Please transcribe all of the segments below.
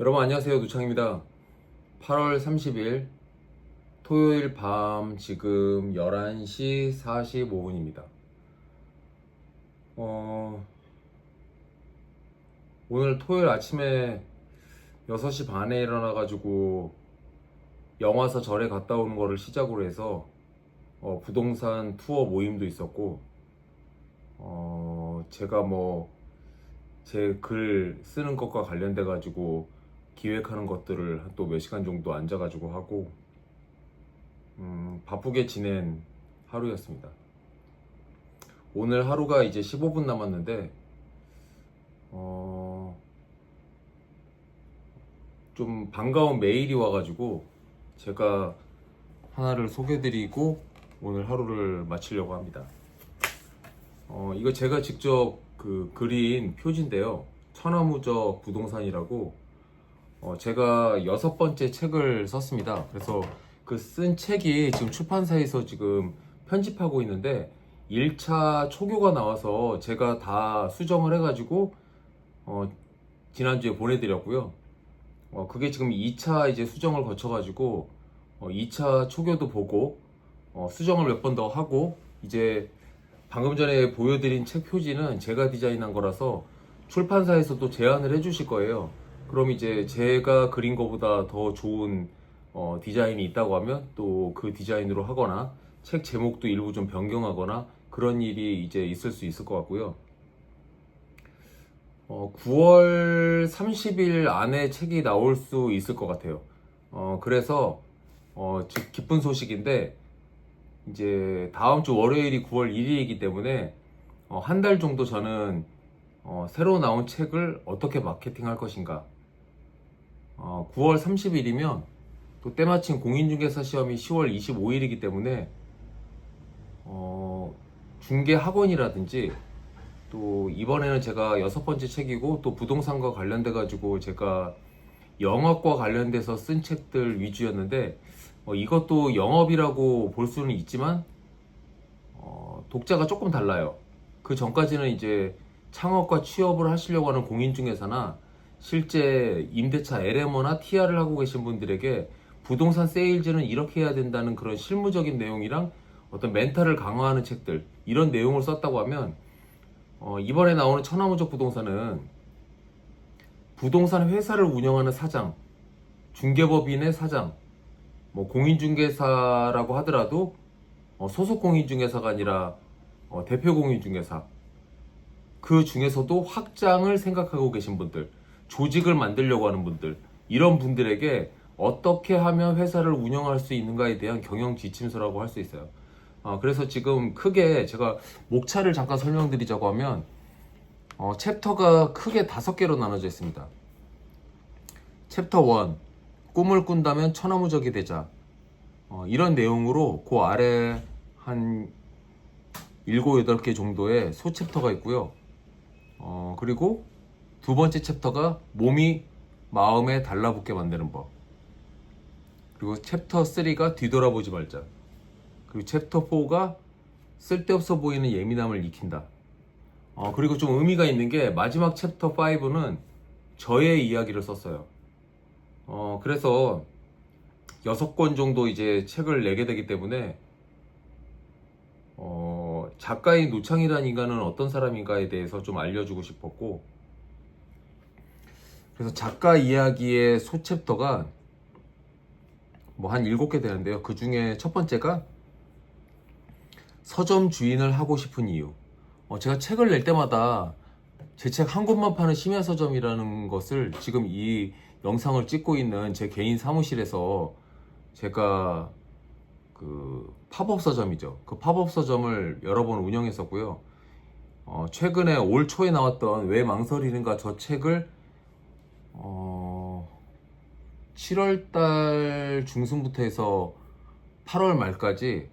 여러분 안녕하세요. 노창입니다. 8월 30일 토요일 밤 지금 11시 45분입니다. 어, 오늘 토요일 아침에 6시 반에 일어나 가지고 영화사 절에 갔다 오는 거를 시작으로 해서 어, 부동산 투어 모임도 있었고 어, 제가 뭐 제 글 쓰는 것과 관련돼 가지고 기획하는 것들을 또 몇 시간 정도 앉아가지고 하고 음, 바쁘게 지낸 하루였습니다. 오늘 하루가 이제 15분 남았는데 어, 좀 반가운 메일이 와가지고 제가 하나를 소개드리고 오늘 하루를 마치려고 합니다. 어, 이거 제가 직접 그 그린 표지인데요. 천하무적 부동산이라고 어, 제가 여섯 번째 책을 썼습니다. 그래서 그 쓴 책이 지금 출판사에서 지금 편집하고 있는데 1차 초교가 나와서 제가 다 수정을 해가지고 어, 지난주에 보내드렸고요. 어, 그게 지금 2차 이제 수정을 거쳐가지고 어, 2차 초교도 보고 어, 수정을 몇 번 더 하고 이제 방금 전에 보여드린 책 표지는 제가 디자인한 거라서 출판사에서도 제안을 해주실 거예요. 그럼 이제 제가 그린 것보다 더 좋은 어, 디자인이 있다고 하면 또 그 디자인으로 하거나 책 제목도 일부 좀 변경하거나 그런 일이 이제 있을 수 있을 것 같고요. 어, 9월 30일 안에 책이 나올 수 있을 것 같아요. 어, 그래서 어, 즉 기쁜 소식인데 이제 다음 주 월요일이 9월 1일이기 때문에 어, 한 달 정도 저는 어, 새로 나온 책을 어떻게 마케팅할 것인가. 어, 9월 30일이면 또 때마침 공인중개사 시험이 10월 25일이기 때문에 어, 중개 학원이라든지 또 이번에는 제가 여섯 번째 책이고 또 부동산과 관련돼 가지고 제가 영업과 관련돼서 쓴 책들 위주였는데 어, 이것도 영업이라고 볼 수는 있지만 어, 독자가 조금 달라요. 그 전까지는 이제 창업과 취업을 하시려고 하는 공인중개사나 실제 임대차 LMO나 TR을 하고 계신 분들에게 부동산 세일즈는 이렇게 해야 된다는 그런 실무적인 내용이랑 어떤 멘탈을 강화하는 책들 이런 내용을 썼다고 하면 어, 이번에 나오는 천하무적 부동산은 부동산 회사를 운영하는 사장, 중개법인의 사장, 뭐 공인중개사라고 하더라도 어, 소속 공인중개사가 아니라 어, 대표 공인중개사 그 중에서도 확장을 생각하고 계신 분들 조직을 만들려고 하는 분들 이런 분들에게 어떻게 하면 회사를 운영할 수 있는가에 대한 경영 지침서라고 할 수 있어요. 어, 그래서 지금 크게 제가 목차를 잠깐 설명드리자고 하면 어, 챕터가 크게 다섯 개로 나눠져 있습니다. 챕터 1 꿈을 꾼다면 천하무적이 되자 어, 이런 내용으로 그 아래 한 7, 8개 정도의 소챕터가 있고요. 어, 그리고 두 번째 챕터가 몸이 마음에 달라붙게 만드는 법. 그리고 챕터 3가 뒤돌아보지 말자. 그리고 챕터 4가 쓸데없어 보이는 예민함을 익힌다. 어, 그리고 좀 의미가 있는 게 마지막 챕터 5는 저의 이야기를 썼어요. 어, 그래서 여섯 권 정도 이제 책을 내게 되기 때문에 어, 작가인 노창이라는 인간은 어떤 사람인가에 대해서 좀 알려주고 싶었고 그래서 작가 이야기의 소챕터가 뭐 한 일곱 개 되는데요. 그 중에 첫 번째가 서점 주인을 하고 싶은 이유. 어, 제가 책을 낼 때마다 제 책 한 권만 파는 심야 서점이라는 것을 지금 이 영상을 찍고 있는 제 개인 사무실에서 제가 그 팝업 서점이죠. 그 팝업 서점을 여러 번 운영했었고요. 어, 최근에 올 초에 나왔던 왜 망설이는가 저 책을 어, 7월 달 중순부터 해서 8월 말까지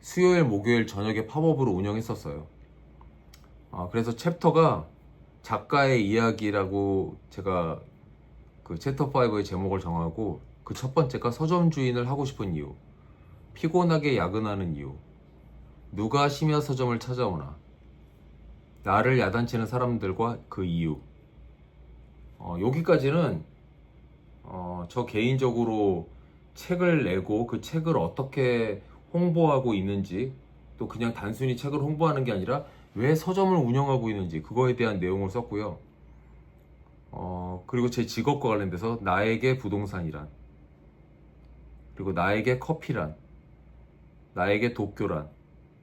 수요일, 목요일 저녁에 팝업으로 운영했었어요. 아, 그래서 챕터가 작가의 이야기라고 제가 그 챕터 5의 제목을 정하고 그 첫 번째가 서점 주인을 하고 싶은 이유, 피곤하게 야근하는 이유, 누가 심야 서점을 찾아오나, 나를 야단치는 사람들과 그 이유. 어, 여기까지는 어, 저 개인적으로 책을 내고 그 책을 어떻게 홍보하고 있는지 또 그냥 단순히 책을 홍보하는 게 아니라 왜 서점을 운영하고 있는지 그거에 대한 내용을 썼고요. 어, 그리고 제 직업과 관련돼서 나에게 부동산이란 그리고 나에게 커피란 나에게 도쿄란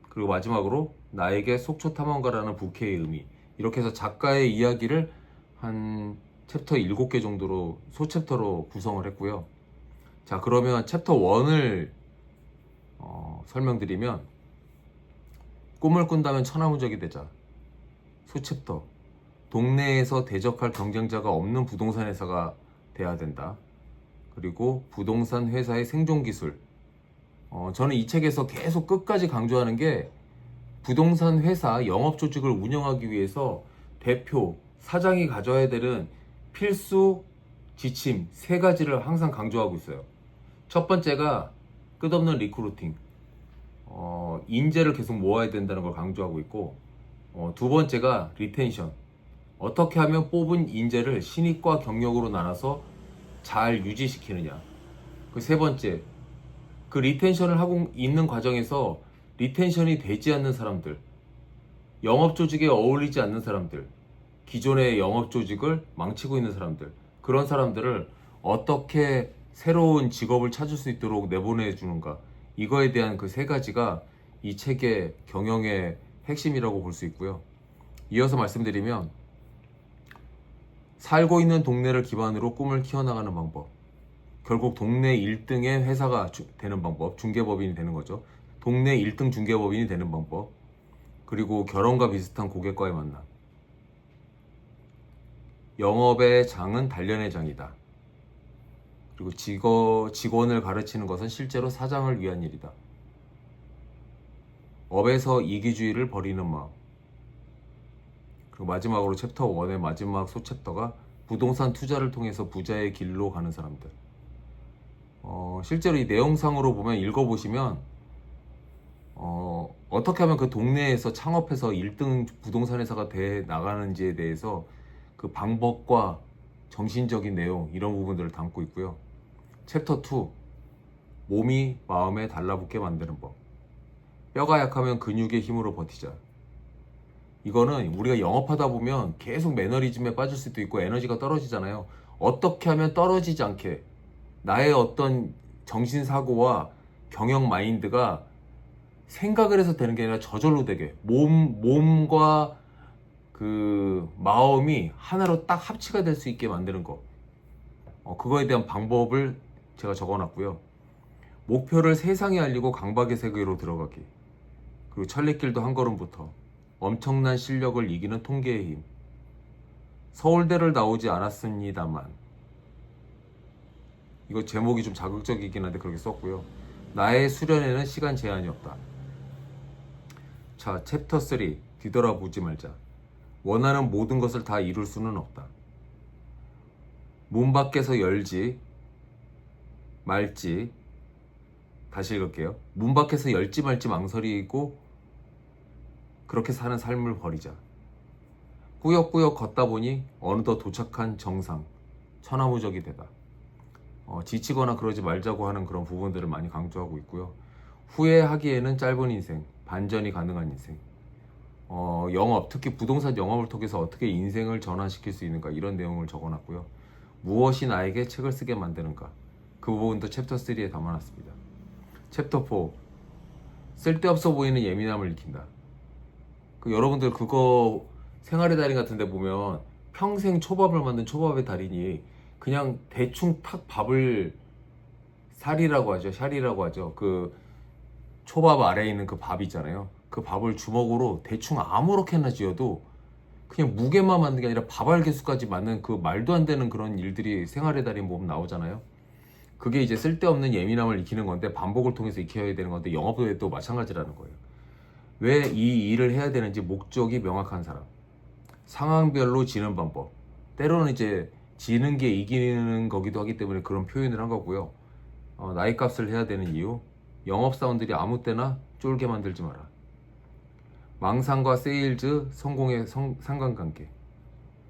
그리고 마지막으로 나에게 속초 탐험가라는 부캐의 의미 이렇게 해서 작가의 이야기를 한 챕터 7개 정도로 소챕터로 구성을 했고요. 자 그러면 챕터 1을 어, 설명드리면 꿈을 꾼다면 천하무적이 되자 소챕터 동네에서 대적할 경쟁자가 없는 부동산 회사가 돼야 된다. 그리고 부동산 회사의 생존 기술. 어, 저는 이 책에서 계속 끝까지 강조하는 게 부동산 회사 영업 조직을 운영하기 위해서 대표, 사장이 가져야 되는 필수 지침 세 가지를 항상 강조하고 있어요. 첫 번째가 끝없는 리크루팅. 어, 인재를 계속 모아야 된다는 걸 강조하고 있고, 어, 두 번째가 리텐션. 어떻게 하면 뽑은 인재를 신입과 경력으로 나눠서 잘 유지시키느냐. 그 세 번째, 그 리텐션을 하고 있는 과정에서 리텐션이 되지 않는 사람들, 영업 조직에 어울리지 않는 사람들, 기존의 영업 조직을 망치고 있는 사람들, 그런 사람들을 어떻게 새로운 직업을 찾을 수 있도록 내보내 주는가. 이거에 대한 그 세 가지가 이 책의 경영의 핵심이라고 볼 수 있고요. 이어서 말씀드리면 살고 있는 동네를 기반으로 꿈을 키워나가는 방법. 결국 동네 1등의 회사가 주- 되는 방법. 중개법인이 되는 거죠. 동네 1등 중개법인이 되는 방법. 그리고 결혼과 비슷한 고객과의 만남. 영업의 장은 단련의 장이다. 그리고 직원, 직원을 가르치는 것은 실제로 사장을 위한 일이다. 업에서 이기주의를 버리는 마음. 그리고 마지막으로 챕터 1의 마지막 소챕터가 부동산 투자를 통해서 부자의 길로 가는 사람들. 어, 실제로 이 내용상으로 보면 읽어보시면 어, 어떻게 하면 그 동네에서 창업해서 1등 부동산 회사가 돼 나가는지에 대해서 그 방법과 정신적인 내용 이런 부분들을 담고 있고요. 챕터 2 몸이 마음에 달라붙게 만드는 법. 뼈가 약하면 근육의 힘으로 버티자. 이거는 우리가 영업하다 보면 계속 매너리즘에 빠질 수도 있고 에너지가 떨어지잖아요. 어떻게 하면 떨어지지 않게 나의 어떤 정신사고와 경영 마인드가 생각을 해서 되는 게 아니라 저절로 되게 몸, 몸과 그 마음이 하나로 딱 합치가 될 수 있게 만드는 거. 어, 그거에 대한 방법을 제가 적어놨고요. 목표를 세상에 알리고 강박의 세계로 들어가기. 그리고 천리길도 한 걸음부터. 엄청난 실력을 이기는 통계의 힘. 서울대를 나오지 않았습니다만. 이거 제목이 좀 자극적이긴 한데 그렇게 썼고요. 나의 수련에는 시간 제한이 없다. 자, 챕터 3. 뒤돌아보지 말자. 원하는 모든 것을 다 이룰 수는 없다. 문 밖에서 열지 말지 다시 읽을게요. 문 밖에서 열지 말지 망설이고 그렇게 사는 삶을 버리자. 꾸역꾸역 걷다 보니 어느덧 도착한 정상, 천하무적이 되다. 어, 지치거나 그러지 말자고 하는 그런 부분들을 많이 강조하고 있고요. 후회하기에는 짧은 인생, 반전이 가능한 인생. 어, 영업, 특히 부동산 영업을 통해서 어떻게 인생을 전환시킬 수 있는가 이런 내용을 적어놨고요. 무엇이 나에게 책을 쓰게 만드는가 그 부분도 챕터 3에 담아놨습니다. 챕터 4 쓸데없어 보이는 예민함을 익힌다. 그 여러분들 그거 생활의 달인 같은데 보면 평생 초밥을 만든 초밥의 달인이 그냥 대충 탁 밥을 살이라고 하죠. 샬이라고 하죠. 그 초밥 아래에 있는 그 밥 있잖아요. 그 밥을 주먹으로 대충 아무렇게나 쥐어도 그냥 무게만 만든 게 아니라 밥알 개수까지 맞는 그 말도 안 되는 그런 일들이 생활의 달인 보면 나오잖아요. 그게 이제 쓸데없는 예민함을 익히는 건데 반복을 통해서 익혀야 되는 건데 영업에도 마찬가지라는 거예요. 왜 이 일을 해야 되는지 목적이 명확한 사람. 상황별로 지는 방법. 때로는 이제 지는 게 이기는 거기도 하기 때문에 그런 표현을 한 거고요. 어, 나이 값을 해야 되는 이유. 영업 사원들이 아무 때나 쫄게 만들지 마라. 망상과 세일즈 성공의 성- 상관관계.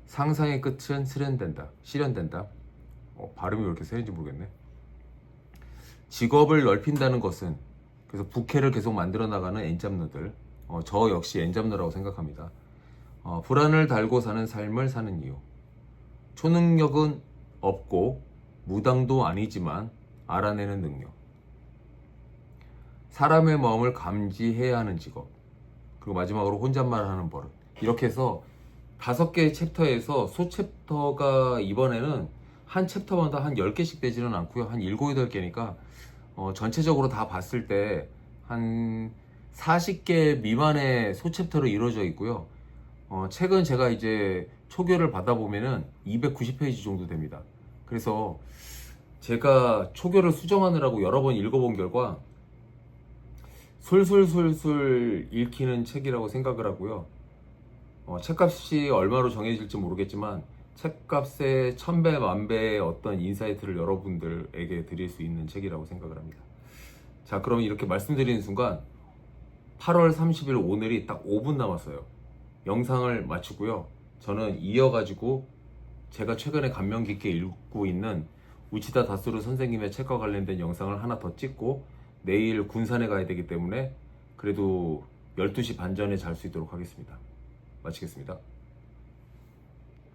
상상의 끝은 실현된다. 실현된다. 어, 발음이 왜 이렇게 세는지 모르겠네. 직업을 넓힌다는 것은 그래서 부캐를 계속 만들어 나가는 엔잡너들 어, 저 역시 엔잡너라고 생각합니다. 어, 불안을 달고 사는 삶을 사는 이유 초능력은 없고 무당도 아니지만 알아내는 능력 사람의 마음을 감지해야 하는 직업 그리고 마지막으로 혼잣말하는 버릇 이렇게 해서 다섯 개의 챕터에서 소 챕터가 이번에는 한 챕터마다 한 10개씩 되지는 않고요 한 7, 8개니까 어, 전체적으로 다 봤을 때 한 40개 미만의 소챕터로 이루어져 있고요. 어, 책은 제가 이제 초교를 받아보면은 290페이지 정도 됩니다. 그래서 제가 초교를 수정하느라고 여러 번 읽어본 결과 술술술술 읽히는 책이라고 생각을 하고요. 어, 책값이 얼마로 정해질지 모르겠지만 책값의 천배 만배의 어떤 인사이트를 여러분들에게 드릴 수 있는 책이라고 생각을 합니다. 자, 그럼 이렇게 말씀드리는 순간 8월 30일 오늘이 딱 5분 남았어요. 영상을 마치고요. 저는 이어가지고 제가 최근에 감명 깊게 읽고 있는 우치다 다스루 선생님의 책과 관련된 영상을 하나 더 찍고 내일 군산에 가야 되기 때문에 그래도 12시 반 전에 잘 수 있도록 하겠습니다. 마치겠습니다.